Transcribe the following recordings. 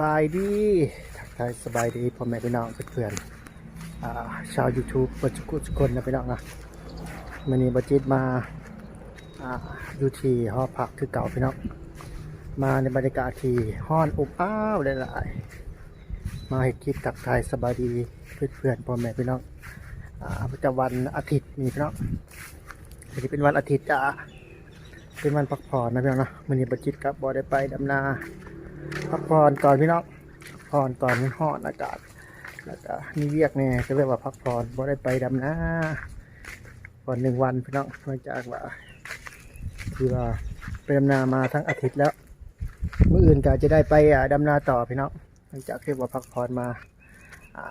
บายดีทักทายสบายดีพ่อแม่พี่น้องเพื่อนๆอ่าชาว YouTube ปัจจุบันทุกคนนะพี่น้องนะมันนี้บัจิตมาอยู่ที่หอพักคือเก่าพี่น้องมาในบรรยากาศที่ห้อนอบอ้าวหลายๆมาให้คลิปทักทายสบายดีเพื่อนๆพ่อแม่พี่น้องอ่าประจำวันอาทิตย์นี่พี่น้องวันนี้เป็นวันอาทิตย์จ้าเป็นวันพักผ่อนนะพี่น้องนะมันนี้บัจิตกับบอได้ไปดำนา พักผ่อนก่อนพี่น้องพักผ่อนก่อนมันฮ้อนอากาศแล้วก็มีเวียกเนี่ยก็เรียกว่าพักผ่อนบ่ได้ไปดำนาก่อนหนึ่งวันพี่น้องหลังจากว่าคือว่าไปดำนามาทั้งอาทิตย์แล้วเมื่ออื่นก็จะได้ไปดำนาต่อพี่น้องหลังจากที่ว่าพักผ่อนมาอ่า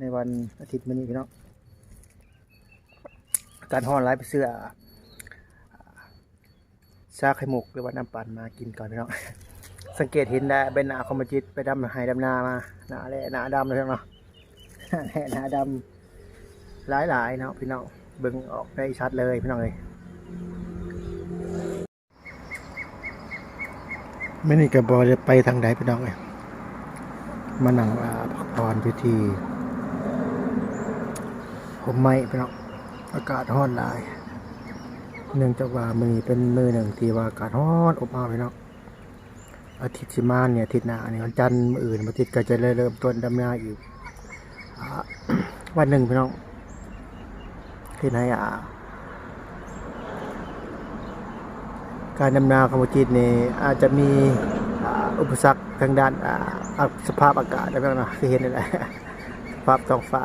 ในวันอาทิตย์มื้อนี้พี่น้องกาศฮ้อนไร้ไปเสื้ออ่าชาไข่มุกหรือว่าน้ำปั่นมากินก่อนพี่น้อง สังเกตเห็นได้เป็นหนาคอมจิตไปดำไฮดำนามาหนาแหละหนาดำเลยเนาะแหละหนาดำหลายหลายๆเนาะพี่น้องเบิ่งออกได้ชัดเลยพี่น้องเลยไม่นี่กับบอจะไปทางใดพี่น้องเลยมานั่งอ่าพักผ่อนอยู่ที่ผมไม่พี่น้องอากาศร้อนหลายเนื่องจากว่ามือเป็นมือหนึ่งที่ว่าอากาศร้อนอบอ้าวพี่น้อง อาทิตย์สิมาเนี่ยอาทิตย์หน้าเนี่ยวันจันทร์มื้ออื่นวันอาทิตย์ก็จะเริ่มต้นดำนาอีกอ่วันหนึ่งพี่น้องที่ไหนอะการดำนาของอาทิตย์นี่อาจจะมีอุปสรรคทางด้านอ่าอ่าสภาพอากาศนะพี่น้องเนะที่เห็นนี่แหละสภาพท้องฟ้า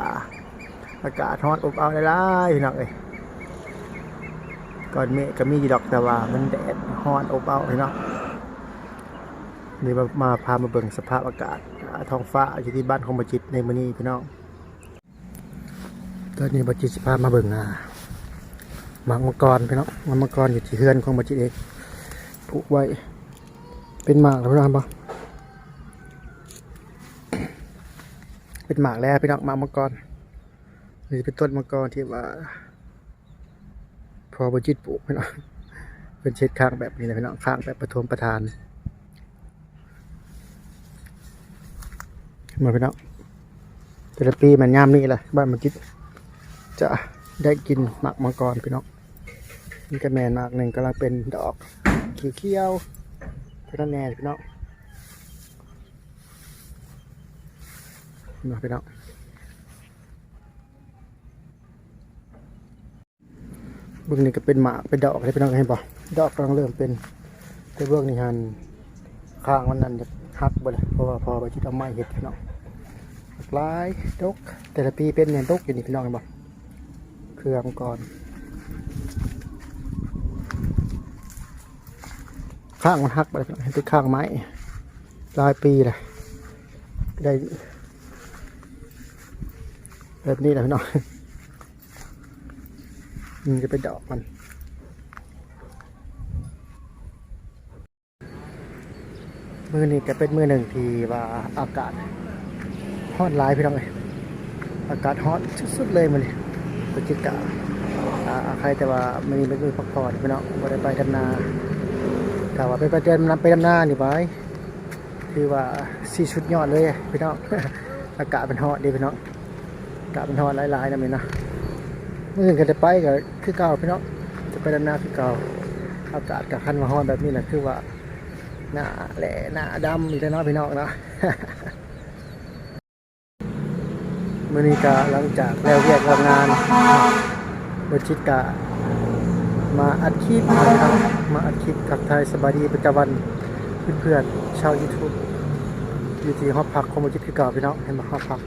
อากาศร้อนอบอ้าวหลายๆพี่น้องเอ้ยก่อนเมฆก็มีอยู่ดอกแต่ว่ามันแดดร้อนอบอ้าวพี่น้อง นี่มามาพามาเบิ่งสภาพอากาศท้องฟ้าอยู่ที่บ้านของบัจิตในมื้อนี้พี่น้องตอนนี้บัจิตสิพามาเบิ่งอ่าหมากมังกรพี่น้องหมากมังกรอยู่ที่เฮือนของบัจิตเองปลูกไว้เป็นหมากแล้วพี่น้องบ่เป็นหมากแล้วพี่น้องหมากมังกรนี่เป็นต้นมังกรที่ว่า พอบัจิตปลูกพี่น้องเป็นเช็ดข้างแบบนี้เลยพี่น้องข้างแบบประทมประทาน มาพี่น้องแต่ละปีมันยามนี่แหละบ้านมันจิตจะได้กินหมักมังกรพี่น้องนี่ก็แมนมากหนึ่งกำลังเป็นดอกเขียวๆพี่น้องแน่พี่น้องมาพี่น้องเบื้องนี้ก็เป็นหมากเป็นดอกเลยพี่น้องเห็นปะดอกกำลังเริ่มเป็นแต่เบื้องนี้หันข้างมันนั่นจะหักไปเลยเพราะว่าพอไปจิตเอาไม้เห็ดพี่น้อง ลายดกแต่ละปีเป็นเนี่ยดกอยู่นี่พี่น้องเห็นบ่เครื่อมังกรข้างมันหักไปแล้วเห็นเป็นข้างไม้ลายปีเลยได้แบบนี้แหละพี่น้องมันจะเป็นดอกมันมือนี้ก็เป็นมือหนึ่งที่ว่าอากาศ ฮอตหลายพี่น้องเอ้ยอากาศฮอตสุดๆเลยมันนี่พฤศจิกาอ่าใครแต่ว่าไม่มีไม่มีพักผ่อนพี่น้องไม่ได้ไปดำนาถ้าว่าไปไปเดำนาไปดำนานี่ไปคือว่าสี่ชุดยอดเลยพี่น้องอากาศเป็นฮอตดีพี่น้องอากาศเป็นฮอตหลายๆนะมีนะเมื่อคืนก็จะไปก็คือเก่าพี่น้องจะไปดำนาคือเก่าอากาศกับคันมาฮอตแบบนี้นะคือว่าหน้าแหล่หน้าดำอีกแล้วเนาะพี่น้องเนาะ มือนีก็หลังจากแล้วเรียกแล้วงานบชิตกะมาอัดคลิปนะครับมาอัดคลิปทักทยสบายดีประจำวันเพื่อนๆชาวยูทูบอยู่ที่หอพักของบชิตคือเก่าพี่น้องเห็นไหมหอพัก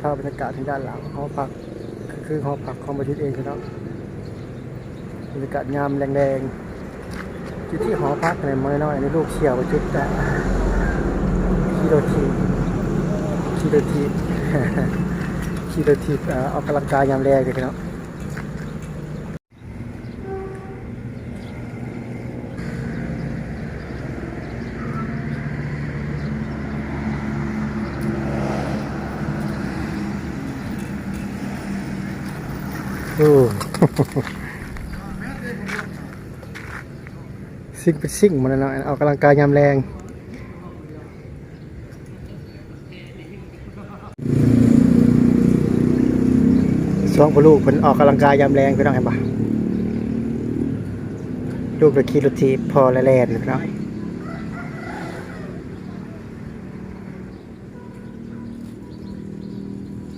ภาพบรรยากาศที่ด้านหลังหอพักคือหอพักของบชิตเองพี่น้องบรรยากาศงามแรงๆอยู่ที่หอพักในมอยน้อยในลูกเชียวบชิตกะคิโรทีคิ ขี่รถทีบเอ่ออกกำลังกายยามแรกเลยพี่น้องสิ่งเป็นสิ่งมันนะเนาออกกำลังกายยามแรง สองพ่อลูกเพิ่นออกกำลังกายยามแรงพี่น้องเห็นปะลูกก็ขี่รถทีพอและแล่นพี่น้อง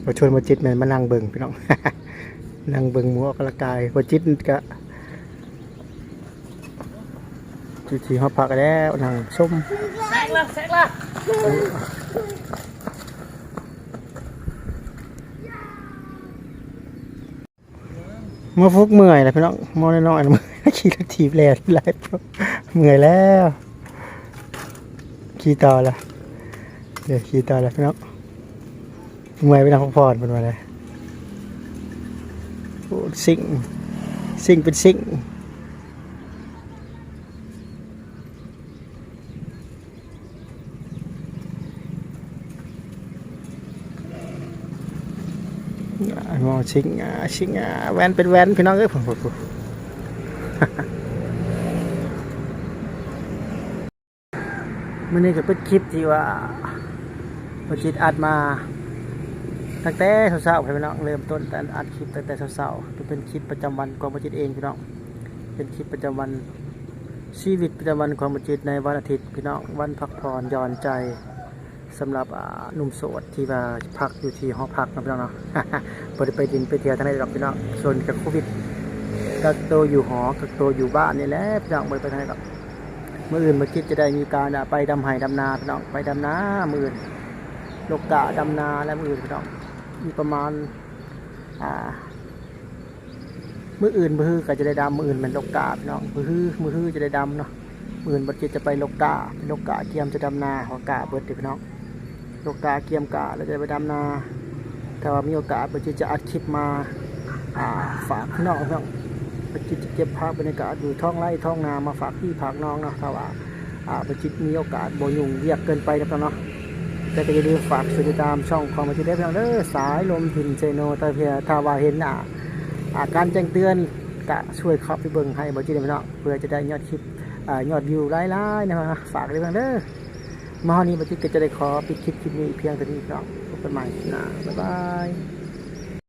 มาชวนมาจิตแม่นมานั่งเบิ่งพี่น้องนั่งเบิ่งหมูออกกำลังกายมาจิตก็จุดที่เขาพักแล้วนั่งชมแซงละแซงละ มาฟุกเมื่อยแล้วพี่น้องมองน้อยๆเมื่อยขี่รถทีบแล่นไรเมื่อยแล้วขี่ต่อละเดี๋ยวขี่ต่อละพี่น้องเมื่อยไปนั่งพักผ่อนเป็นมาเลยโอ้ซิ่งสิ่งเป็นสิ่ง อ่ามองซิ่งอ่าซิ่งอ่าแวนเป็นแวนพี่น้องเอ้ยผมผมมมื่อนี้ก็เป็นคลิปที่ว่าปจิตอัดมาตั้งแต่เช้าๆพี่น้องเริ่มต้นแต่อัดคลิปตั้งแต่เช้าๆจะเป็นคลิปประจำวันของปจิตเองพี่น้องเป็นคลิปประจำวันชีวิตประจำวันของปจิตในวันอาทิตย์พี่น้องวันพักผ่อนย่อนใจ สำหรับหนุ่มโสดที่ว่าพักอยู่ที่หอพักนะพี่น้องเนาะบ่ได้ไปดินไปเที่ยวทางไหนหรอกพี่น้องส่วนกับโควิดกักตัวอยู่หอกักตัวอยู่บ้านนี่แหละพี่น้องบ่ได้ไปทางไหนหรอกมื่ออื่นมาคิดจะได้มีการไปดำไห้ดำนาพี่น้องไปดำนาเมื่ออื่นลกกะดำนาและเมื่ออื่นพี่น้องมีประมาณอ่ามื่ออื่นมือฮือก็จะได้ดำมื่ออื่นเป็นลกกะพี่น้องมือฮือมือฮือจะได้ดำเนาะมื่ออื่นบัดจิตจะไปลกกะไปลกกะเกียมจะดำนาหัวกะเบิดเด้อพี่น้อง ลกกะเกียมกะแล้วจะไปดำนาถ้าว่ามีโอกาสบัจจะอัดคลิปมาฝากพี่น้องพี่น้องประจิตจะเก็บภาพบรรยากาศอยู่ท้องไร่ท้องนามาฝากพี่ฝากน้องเนาะถ้าว่าอ่าประจิตมีโอกาสบ่ยุ่งเรียกเกินไปนะครับเนาะแต่ก็อย่าลืมฝากติดตามช่องของประจิตได้เพียงเด้อสายลมถิ่นเซโนตาเพียถ้าว่าเห็นอ่าอ่าการแจ้งเตือนก็ช่วยเข้าไปเบิ่งให้ประจิตได้พี่น้องเพื่อจะได้ยอดคลิปยอดวิวไล่ๆนะครับฝากด้เพียงเด้อ มาวันนี้มันจิตก็จะได้ขอปิดคลิปคลิปนี้เพียงเท่านี้พี่น้องพบกันใหม่นะบ๊ายบาย